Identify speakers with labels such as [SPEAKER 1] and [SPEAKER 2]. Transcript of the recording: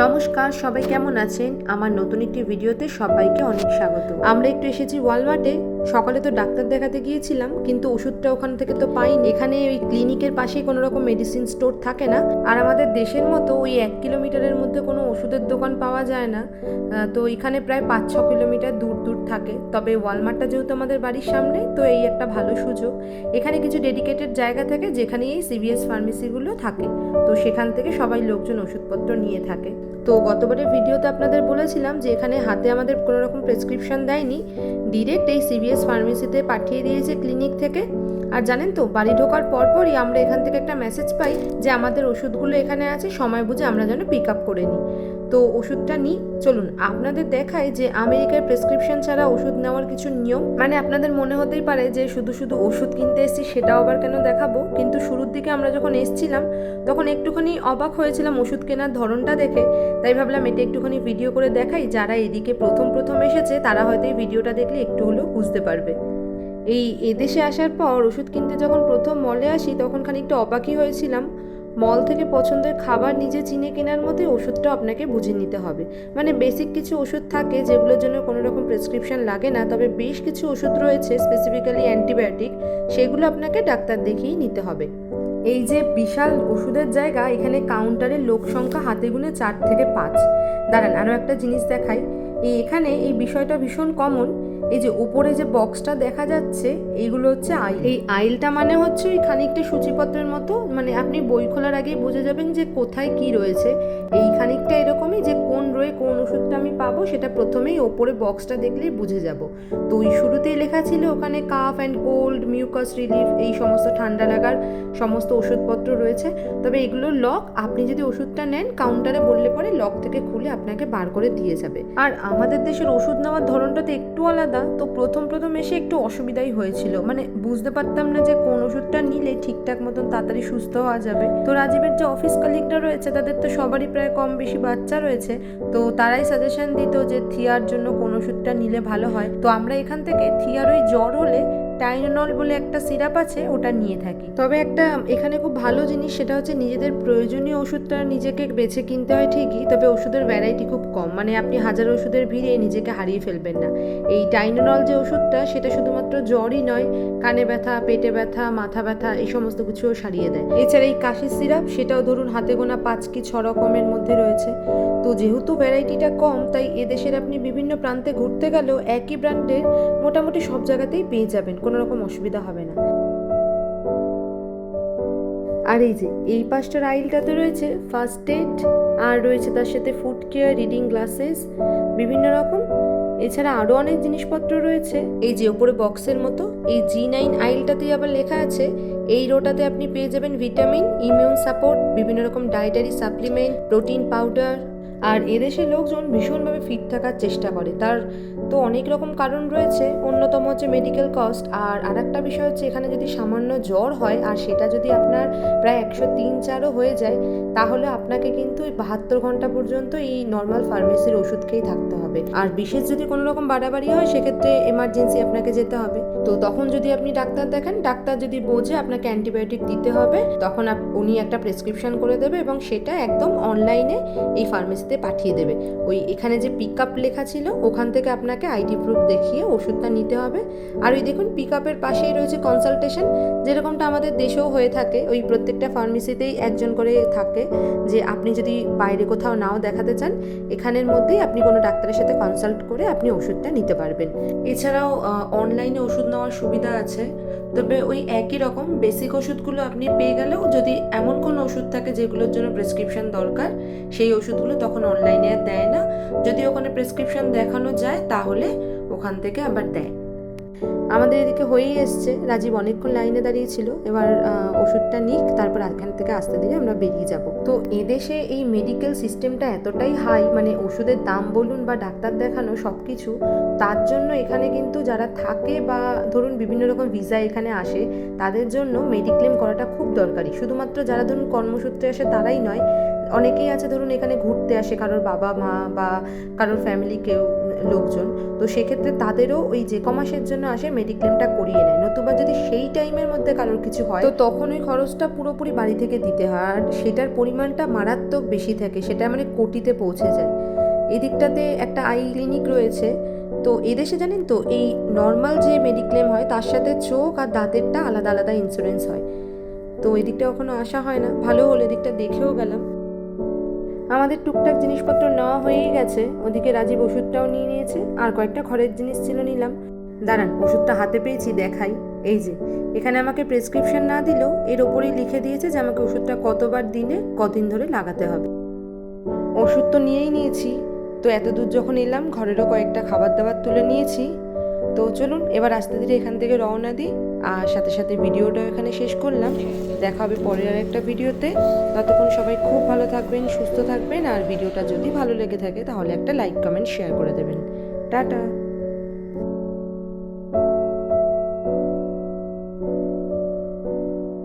[SPEAKER 1] নমস্কার, সবাই কেমন আছেন? আমার নতুন একটি ভিডিওতে সবাইকে অনেক স্বাগত। আমরা একটু এসেছি ওয়ালমার্টে। সকালে তো ডাক্তার দেখাতে গিয়েছিলাম, কিন্তু ওষুধটা ওখান থেকে তো পাইনি। এখানে ওই ক্লিনিকের পাশেই কোনো রকম মেডিসিন স্টোর থাকে না। আর আমাদের দেশের মতো ওই এক কিলোমিটারের মধ্যে কোনো ওষুধের দোকান পাওয়া যায় না। তো এখানে প্রায় পাঁচ ছ কিলোমিটার দূর দূর থাকে। তবে ওয়ালমার্টটা যেহেতু আমাদের বাড়ির সামনে, তো এই একটা ভালো সুযোগ। এখানে কিছু ডেডিকেটেড জায়গা থাকে যেখানে এই সিবিএস ফার্মেসিগুলো থাকে। তো সেখান থেকে সবাই লোকজন ওষুধপত্র নিয়ে থাকে। তো গতবারের ভিডিওতে আপনাদের বলেছিলাম যে এখানে হাতে আমাদের কোনো রকম প্রেসক্রিপশন দেয়নি। ডিরেক্ট এই সিবিএস ফার্মেসিতে পাঠিয়ে দিয়েছে ক্লিনিক থেকে। আর জানেন তো, বাড়ি ঢোকার পরপরই আমরা এখান থেকে একটা মেসেজ পাই যে আমাদের ওষুধগুলো এখানে আছে, সময় বুঝে আমরা যেন পিক আপ করে নিই। তো ওষুধটা নিই। চলুন, আপনাদের দেখায় যে আমেরিকায় প্রেসক্রিপশন ছাড়া ওষুধ নেওয়ার কিছু নিয়ম। মানে আপনাদের মনে হতেই পারে যে শুধু শুধু ওষুধ কিনতে এসেছি, সেটাও আবার কেন দেখাবো? কিন্তু দিকে আমরা যখন এসছিলাম, তখন একটুখানি অবাক হয়েছিলাম ওষুধ কেনার ধরনটা দেখে। তাই ভাবলাম এটা একটুখানি ভিডিও করে দেখাই, যারা এদিকে প্রথম প্রথম এসেছে, তারা হয়তো এই ভিডিওটা দেখলে একটু হলেও বুঝতে পারবে। এই এদেশে আসার পর ওষুধ কিনতে যখন প্রথম মলে আসি, তখন খানিকটা অবাকই হয়েছিলাম। মল থেকে পছন্দের খাবার নিজে চিনে কেনার মতোই ওষুধটা আপনাকে বুঝে নিতে হবে। মানে বেসিক কিছু ওষুধ থাকে যেগুলোর জন্য কোনো রকম প্রেসক্রিপশন লাগে না, তবে বেশ কিছু ওষুধ রয়েছে স্পেসিফিক্যালি অ্যান্টিবায়োটিক সেগুলো আপনাকে ডাক্তার দেখিয়েই নিতে হবে। এই যে বিশাল ওষুধের জায়গা, এখানে কাউন্টারের লোক সংখ্যা হাতে গুনে চার থেকে পাঁচ। দাঁড়ান আরও একটা জিনিস দেখাই। এই এখানে এই বিষয়টা ভীষণ কমন এই যে উপরে যে বক্সটা দেখা যাচ্ছে, এইগুলো হচ্ছে আইল। এই আইলটা মানে হচ্ছে ওই খানিকটা সূচিপত্রের মতো মানে আপনি বই খোলার আগেই বুঝে যাবেন যে কোথায় কি রয়েছে। এই খানিকটা এরকমই যে কোন রয়ে কোন ওষুধটা আমি পাবো সেটা প্রথমেই ওপরে বক্সটা দেখলেই বুঝে যাব। তো ওই শুরুতেই লেখা ছিল ওখানে cough and cold, mucus relief, এই সমস্ত ঠান্ডা লাগার সমস্ত ওষুধপত্র রয়েছে। তবে এগুলোর লক, আপনি যদি ওষুধটা নেন কাউন্টারে বললে পরে লক থেকে খুলে আপনাকে বার করে দিয়ে যাবে। আর আমাদের দেশের ওষুধ নেওয়ার ধরনটা তো একটু আলাদা, তো প্রথম প্রথম এসে একটু অসুবিধাই হয়েছিল। মানে বুঝতে পারতাম না যে কোন ওষুধটা নিলে ঠিকঠাক মতন তাড়াতাড়ি সুস্থ হওয়া যাবে। তো রাজীবের যে অফিস কালিগরা রয়েছে, তাদের তো সবারই প্রায় কম বেশি বাচ্চা রয়েছে। তো তারাই সাজেশন দিত যে থিয়ার জন্য কোন ওষুধটা নিলে ভালো হয়। তো আমরা এখান থেকে থিয়ার ওই জ্বর হলে টাইনোনল বলে একটা সিরাপ আছে, ওটা নিয়ে থাকি। তবে একটা এখানে খুব ভালো জিনিস, সেটা হচ্ছে নিজেদের প্রয়োজনীয় ওষুধটা নিজেকে বেছে কিনতে হয় ঠিকই, তবে ওষুধের ভ্যারাইটি খুব কম। মানে আপনি হাজার ওষুধের ভিড়ে নিজেকে হারিয়ে ফেলবেন না। এই টাইনোনল যে ওষুধটা, সেটা শুধুমাত্র জ্বরই নয়, কানে ব্যথা, পেটে ব্যথা, মাথা ব্যথা, এই সমস্ত কিছুও সারিয়ে দেয়। এছাড়া এই কাশির সিরাপ, সেটাও ধরুন হাতে গোনা পাঁচ কি ছ রকমের মধ্যে রয়েছে। তো যেহেতু ভ্যারাইটিটা কম, তাই এদেশের আপনি বিভিন্ন প্রান্তে ঘুরতে গেলেও একই ব্র্যান্ডের মোটামুটি সব জায়গাতেই পেয়ে যাবেন, কোনো রকম অসুবিধা হবে না। আর এই যে, এই পাঁচটার আইলটাতে রয়েছে ফার্স্ট এড আর রয়েছে তার সাথে ফুড কেয়ার, রিডিং গ্লাসেস, বিভিন্ন রকম। এছাড়া আরও অনেক জিনিসপত্র রয়েছে। এই যে ওপরে বক্সের মতো, এই জি নাইন আইলটাতেই আবার লেখা আছে, এই রোটাতে আপনি পেয়ে যাবেন ভিটামিন, ইমিউন সাপোর্ট, বিভিন্ন রকম ডায়েটারি সাপ্লিমেন্ট, প্রোটিন পাউডার আর এদেশের লোকজন ভীষণভাবে ফিট থাকার চেষ্টা করে। তার তো অনেক রকম কারণ রয়েছে। অন্যতম হচ্ছে মেডিকেল কস্ট আর আরেকটা বিষয় হচ্ছে এখানে যদি সামান্য জ্বর হয় আর সেটা যদি আপনার প্রায় একশো তিন চারও হয়ে যায়, তাহলে আপনাকে কিন্তু ওই বাহাত্তর ঘণ্টা পর্যন্ত এই নর্মাল ফার্মেসির ওষুধ খেয়েই থাকতে হবে। আর বিশেষ যদি কোনো রকম বাড়াবাড়ি হয়, সেক্ষেত্রে এমার্জেন্সি আপনাকে যেতে হবে। তো তখন যদি আপনি ডাক্তার দেখেন, ডাক্তার যদি বোঝে আপনাকে অ্যান্টিবায়োটিক দিতে হবে, তখন উনি একটা প্রেসক্রিপশন করে দেবে এবং সেটা একদম অনলাইনে এই ফার্মেসিতে পাঠিয়ে দেবে। ওই এখানে যে পিক আপ লেখা ছিল, ওখান থেকে আপনাকে আইডি প্রুফ দেখিয়ে ওষুধটা নিতে হবে। আর ওই দেখুন পিক আপের পাশেই রয়েছে কনসালটেশন যেরকমটা আমাদের দেশেও হয়ে থাকে। ওই প্রত্যেকটা ফার্মেসিতেই একজন করে থাকে যে আপনি যদি বাইরে কোথাও নাও দেখাতে চান, এখানের মধ্যেই আপনি কোনো ডাক্তারের সাথে কনসাল্ট করে আপনি ওষুধটা নিতে পারবেন। এছাড়াও অনলাইনে ওষুধ নেওয়ার সুবিধা আছে। তবে ওই একই রকম বেসিক ওষুধগুলো আপনি পেয়ে গেলেও যদি এমন কোনো ওষুধ থাকে যেগুলোর জন্য প্রেসক্রিপশন দরকার, সেই ওষুধগুলো তখন অনলাইনে আর দেয় না। যদি ওখানে প্রেসক্রিপশন দেখানো যায়, তাহলে ওখান থেকে আবার দেয়। আমাদের এদিকে হয়েই এসছে। রাজীব অনেকক্ষণ লাইনে দাঁড়িয়েছিল এবার ওষুধটা নিক, তারপর এখান থেকে আসতে দিলে আমরা বেরিয়ে যাব। তো এদেশে এই মেডিকেল সিস্টেমটা এতটাই হাই মানে ওষুধের দাম বলুন বা ডাক্তার দেখানো সব কিছু তার জন্য এখানে কিন্তু যারা থাকে বা ধরুন বিভিন্ন রকম ভিসা এখানে আসে, তাদের জন্য মেডিক্লেম করাটা খুব দরকারি। শুধুমাত্র যারা ধরুন কর্মসূত্রে আসে তারাই নয় অনেকেই আছে, ধরুন এখানে ঘুরতে আসে কারোর বাবা, মা বা কারোর ফ্যামিলি কেউ, লোকজন। তো সেক্ষেত্রে তাদেরও ওই যে ক মাসের জন্য আসে মেডিক্লেমটা করিয়ে নেয়। নতুবা যদি সেই টাইমের মধ্যে কারোর কিছু হয়, তো তখন ওই খরচটা পুরোপুরি বাড়ি থেকে দিতে হয়। আর সেটার পরিমাণটা মারাত্মক বেশি থাকে, সেটা মানে কোটিতে পৌঁছে যায়। এদিকটাতে একটা আই ক্লিনিক রয়েছে। তো এদেশে জানেন তো, এই নর্মাল যে মেডিক্লেম হয়, তার সাথে চোখ আর দাঁতেরটা আলাদা আলাদা ইন্স্যুরেন্স হয়। তো এদিকটা কখনো আসা হয় না। ভালো হলো এদিকটা দেখেও গেলাম। আমাদের টুকটাক জিনিসপত্র নেওয়া হয়েই গেছে। ওদিকে রাজীব ওষুধটাও নিয়ে নিয়েছে। আর কয়েকটা ঘরের জিনিস ছিল নিলাম। দাঁড়ান, ওষুধটা হাতে পেয়েছি, দেখাই। এই যে, এখানে আমাকে প্রেসক্রিপশন না দিলেও এর ওপরেই লিখে দিয়েছে যে আমাকে ওষুধটা কতবার দিনে, কদিন ধরে লাগাতে হবে। ওষুধ তো নিয়েই নিয়েছি। তো এত দূর যখন এলাম, ঘরেরও কয়েকটা খাবার দাবার তুলে নিয়েছি। তো চলুন, এবার আস্তে ধীরে এখান থেকে রওনা দিই। আর সাথে সাথে ভিডিওটাও এখানে শেষ করলাম। দেখা হবে পরের আর একটা ভিডিওতে। ততক্ষণ সবাই খুব ভালো থাকবেন, সুস্থ থাকবেন। আর ভিডিওটা যদি ভালো লেগে থাকে, তাহলে একটা লাইক কমেন্ট শেয়ার করে দেবেন। টাটা!